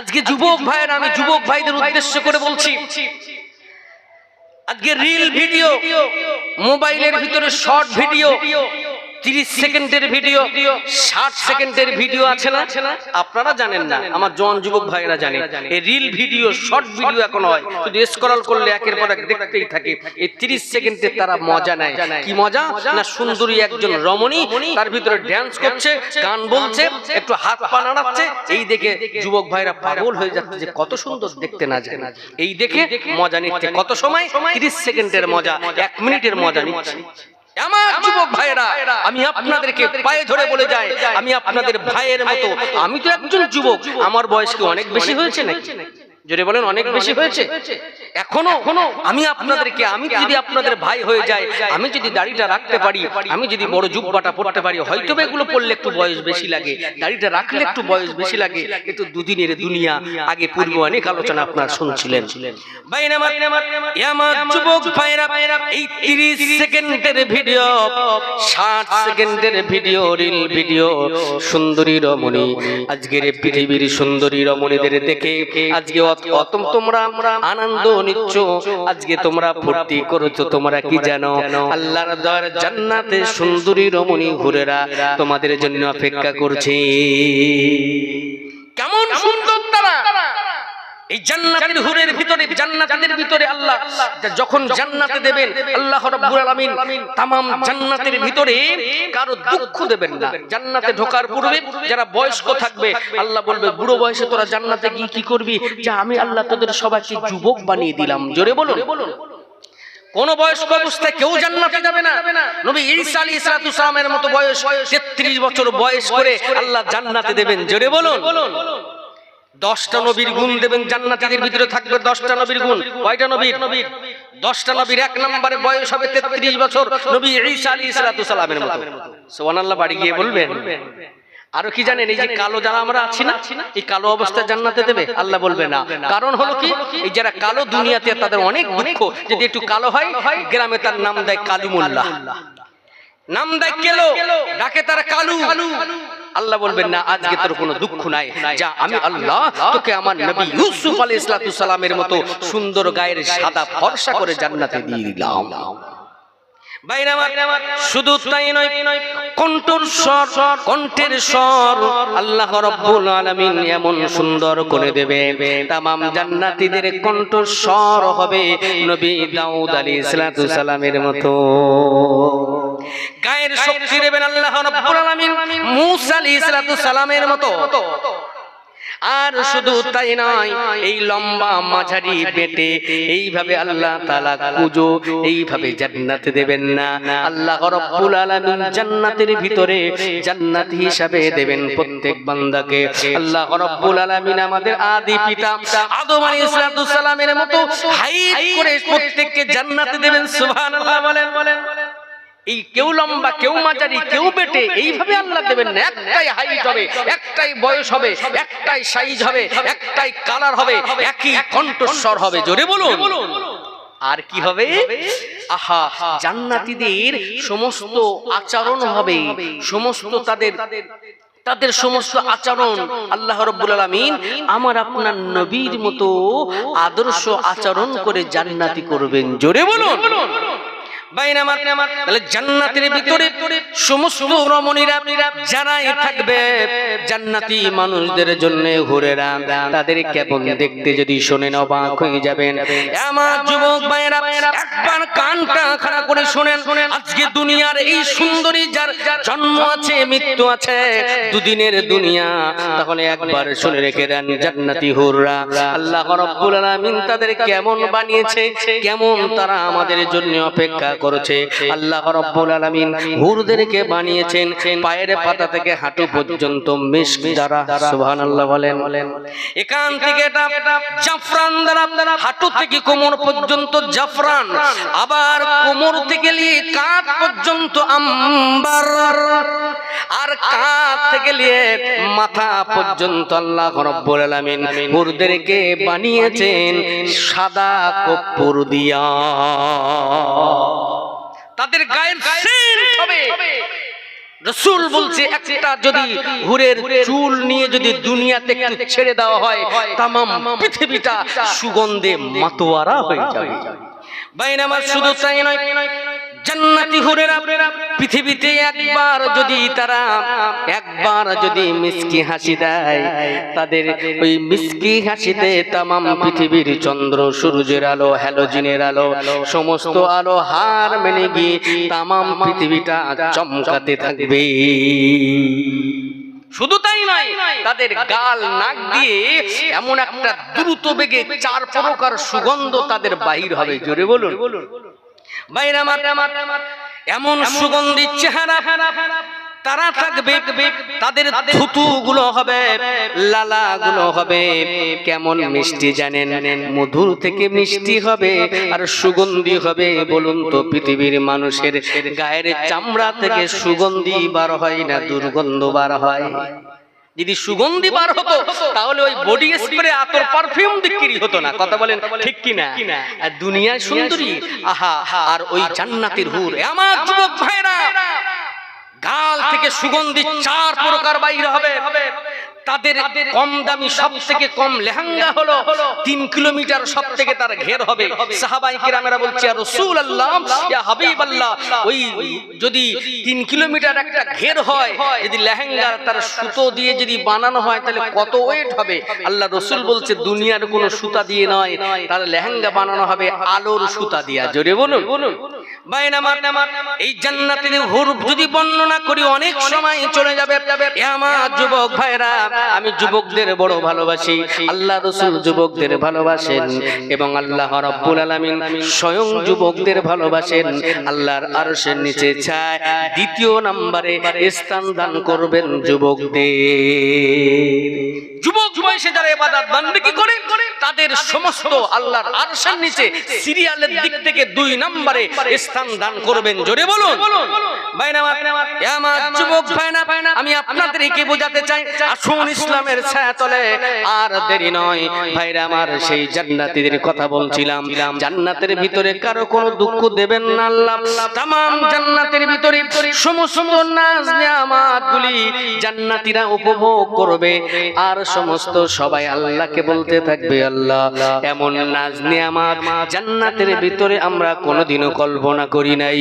আজকে যুবক ভাইয়ের আমি যুবক ভাইদের উদ্দেশ্য করে বলছি। আজকে রিল ভিডিও মোবাইলের ভিতরে শর্ট ভিডিও তিরিশ সেকেন্ডের ভিডিও, ষাট সেকেন্ডের ভিডিও আছে না? আপনারা জানেন না। আমার জন যুবক ভাইয়েরা জানে। এই রিল ভিডিও শর্ট ভিডিও এখন হয়। শুধু স্ক্রল করলে একের পর এক দেখতেই থাকে। এই তিরিশ সেকেন্ডের তারা মজা নেয়। কি মজা? না সুন্দরী একজন রমণী, তার ভিতরে ড্যান্স করছে, গান বলছে, একটু হাত পা নাড়াচ্ছে। এই দেখে যুবক ভাইরা পাগল হয়ে যাচ্ছে যে কত সুন্দর দেখতে না যায়। এই দেখে মজা নিচ্ছে। কত সময়? তিরিশ সেকেন্ডের মজা, এক মিনিটের মজা নিচ্ছে। আমার যুবক ভাইয়েরা আমি আপনাদেরকে পায়ে ধরে বলে যাই আমি আপনাদের ভাইয়ের মতো আমি তো একজন যুবক আমার বয়স কি অনেক বেশি হয়েছে নাকি? জোরে বলেন অনেক বেশি হয়েছে। এখনও আমি আপনাদেরকে আমি যদি আপনাদের ভাই হয়ে যায় আমি যদি দাড়িটা রাখতে পারি আমি যদি বড় জুব্বাটা পড়তে পারি হয়তো এগুলো পড়লে একটু বয়স বেশি লাগে দাড়িটা রাখলে একটু বয়স বেশি লাগে কিন্তু দুদিনের দুনিয়া আগে পূর্ব অনেক আলোচনা আপনারা শুনছিলেন। যুবক ভাইরা এই 30 সেকেন্ডের ভিডিও 60 সেকেন্ডের ভিডিও রিল ভিডিও সুন্দরী রমণী। আজকের পৃথিবীর সুন্দরী রমণীদের দেখে আজকে অত- অত তোমরা আনন্দ নিচ্ছ। আজকে তোমরা ফুর্তি করছ, তোমরা কি জানো? আল্লাহর দয়ার জান্নাতে সুন্দরী রমণী ঘুরেরা তোমাদের জন্য অপেক্ষা করছে। কেমন এই ভিতরে ভিতরে আল্লাহ যখন জান্নাতে দেবেন ভিতরে জান্নাতে ঢোকার পূর্বে যারা বয়স্ক থাকবে, আল্লাহ বলবে, বুড়ো বয়সে তোরা জান্নাতে কি করবি? যে আমি আল্লাহ তোদের সবাইকে যুবক বানিয়ে দিলাম। জোরে বলুন। কোন বয়স্ক অবস্থায় কেউ জান্নাতে যাবে না। নবী ঈসা আলাইহিস সালামের মতো বয়স 33 বছর বয়স করে আল্লাহ জান্নাতে দেবেন। জোরে বলুন। দশটা নবীর গুণ দেবেন জান্নাতীদের ভিতরে থাকবে দশটা নবীর গুণ। কয়টা নবীর? নবীর? দশটা নবীর এক নম্বরে বয়স হবে তেত্রিশ বছর। নবী ঈসা আলী সালামের মতো। সোহানাল্লাহ বাড়ি গিয়ে বলবেন। আরও কি জানেন এই যে কালো যারা আমরা আছি না এই কালো অবস্থায় জান্নাতে দেবে? আল্লাহ বলবে না। কারণ হলো কি এই যারা কালো দুনিয়াতে তাদের অনেক দুঃখ। যদি একটু কালো হয় গ্রামে তার নাম দেয় কালুমুল্লাহ নাম দেয় কেলো ডাকে তারা কালু। কালু। আল্লাহ বলবেন না আজকে তোর কোনো দুঃখ নাই। যা আমি আল্লাহ তোকে আমার নবী ইউসুফ আলাইহিস সালামের মতো সুন্দর গায়ের সাদা ফর্সা করে জান্নাতে দিয়ে দিলাম। শুধু তাই নয় কণ্ঠর স্বর কণ্ঠের স্বর আল্লাহ রব্বুল আলামিন এমন সুন্দর করে দেবে তামাম জান্নাতীদের কণ্ঠর স্বর হবে নবী দাউদ আলাইহিস সালামের মতো। গায়ের শক্তি দেবেন আল্লাহ রাব্বুল আলামিন। মূসা আলাইহিস সালামের মতো। আর শুধু তাই নয় এই লম্বা মাঝারি পেটে এইভাবে আল্লাহ তাআলা কুজো এইভাবে জান্নাতে দেবেন না। আল্লাহ রাব্বুল আলামিন জান্নাতের ভিতরে জান্নাত হিসাবে দেবেন প্রত্যেক বান্দাকে। আল্লাহ রাব্বুল আলামিন আমাদের আদি পিতা আদম আলাইহিস সালামের মতো হাইট করে প্রত্যেককে জান্নাত দেবেন সুবহানাল্লাহ বলেন। বলেন। এই কেউ লম্বা, কেউ মাঝারি, কেউ বেটে, এইভাবে আল্লাহ দেবেন না। একটাই হাইট হবে, একটাই বয়স হবে, একটাই সাইজ হবে, একটাই কালার হবে, একই কণ্ঠস্বর হবে। জোরে বলুন। আর কি হবে? আহা, জান্নাতীদের সমস্ত আচরণ হবে, সমস্ত তাদের তাদের সমস্ত আচরণ। আল্লাহ রব্বুল আলামিন আমার আপনার নবীর মতো আদর্শ আচরণ করে জান্নাতি করবেন। জোরে বলুন। যারাই থাকবে, জান্নাতি মানুষদের জন্য তাদের দেখতে যদি শোনেন অবাক হয়ে আজকে দুনিয়ার এই সুন্দরী যার জন্ম আছে, মৃত্যু আছে, দুদিনের দুনিয়া, তাহলে একবার শুনে রেখে দেন, জান্নাতি হুররা। আল্লাহ তাদের কেমন বানিয়েছে, কেমন তারা আমাদের জন্য অপেক্ষা করেছে। আল্লাহ রাব্বুল আলামিন হুরদেরকে বানিয়েছেন পায়ের পাতা থেকে হাঁটু পর্যন্ত মিশক দ্বারা সুবহানাল্লাহ বলেন। এখান থেকে জাফরান দ্বারা হাঁটু থেকে কোমর পর্যন্ত জাফরান, আবার কোমর থেকে নিয়ে কাঁধ পর্যন্ত আম্বার, আর কাঁধ থেকে নিয়ে মাথা পর্যন্ত আল্লাহ রাব্বুল আলামিন হুরদেরকে বানিয়েছেন সাদা কপ্পুর দিয়া। তাদের গায়ের সিল হবে। রসুল বলছে একটা যদি হুরের চুল নিয়ে যদি দুনিয়াতে ছেড়ে দেওয়া হয় তাম পৃথিবীটা সুগন্ধে মাতোয়ারা হয়ে যাবে। বাইন আমার শুধু তাই নয় জান্নাতি হুরেরা পৃথিবীতে একবার যদি তারা একবার যদি মিষ্টি হাসি দেয়, তাদের ওই মিষ্টি হাসিতে তামাম পৃথিবীর চন্দ্র, সূর্যের আলো, হ্যালোজিনের আলো, সমস্ত আলো হার মেনে গিয়ে তামাম পৃথিবীটা চমকাতে থাকবে। শুধু তাই নয়, তাদের গাল, নাক দিয়ে এমন একটা দ্রুত বেগে চার প্রকার সুগন্ধ তাদের বাহির হবে। জোরে বলুন বলুন। বাইরে এমন সুগন্ধি চেহারা তারা থাকবে তাদের থুতু গুলো হবে লালা গুলো হবে। কেমন মিষ্টি জানেন? মধুর থেকে মিষ্টি হবে আর সুগন্ধি হবে বলুন তো পৃথিবীর মানুষের গায়ের চামড়া থেকে সুগন্ধি বার হয় না দুর্গন্ধ বার হয়। যদি সুগন্ধি বার হতো তাহলে ওই বডি স্প্রে আতর পারফিউম বিক্রি হতো না। কথা বলেন ঠিক কিনা? আর দুনিয়ায় সুন্দরী। আহা আর ওই জান্নাতের হুর। আমার যুবক ভাইরা গাল থেকে সুগন্ধি চার প্রকার বাইরে হবে। তাদের কম দামি সব থেকে কম লেহেঙ্গা হলো তিন কিলোমিটার সব থেকে তার ঘের হবে। সাহাবাই কিরামেরা বলছে আর রসুল আল্লাহ হাবিব আল্লাহ ওই যদি তিন কিলোমিটার একটা ঘের হয়, যদি লেহেঙ্গা তার সুতো দিয়ে যদি বানানো হয়, তাহলে কত ওয়েট হবে? আল্লাহ রসুল বলছে, দুনিয়ার কোনো সুতা দিয়ে নয়, তার লেহেঙ্গা বানানো হবে আলোর সুতা দিয়া। জোরে বলুন। আমার এই বর্ণনা করি, অনেক সময় চলে যাবে। ভাইরা, আমি যুবকদের বড় ভালোবাসি। আল্লাহ রসুল যুবকদের ভালোবাসেন এবং আল্লাহ রাব্বুল আলামিন স্বয়ং যুবকদের ভালোবাসেন। আল্লাহর আরশের নিচে চায় দ্বিতীয় নম্বরে স্থান দান করবেন যুবকদের। যুবক বয়সে যারা ইবাদত বান্দিকি করে? তাদের সমস্ত আল্লাহর আরশের নিচে সিরিয়ালের দিক থেকে দুই নম্বরে স্থান দান করবেন। জোরে বলুন। আমার, এ আমার যুবক ভাইনা আমি আপনাদের কি বোঝাতে চাই, আসুন ইসলামের ছায়াতলে, আর দেরি নয়। ভাইরা আমার সেই জান্নাতীদের কথা বলছিলাম। জান্নাতের ভিতরে কারও কোনো দুঃখ দেবেন না, আল্লাহ। তামাম জান্নাতের ভিতরে সমস্ত নাজ নিয়ামাতগুলি জান্নাতীরা উপভোগ করবে, আর সমস্ত সবাই আল্লাহকে বলতে থাকবে, আল্লাহ। এমন নাজ নিয়ামাত জান্নাতের ভিতরে আমরা কোনোদিনও কল্পনা করি নাই।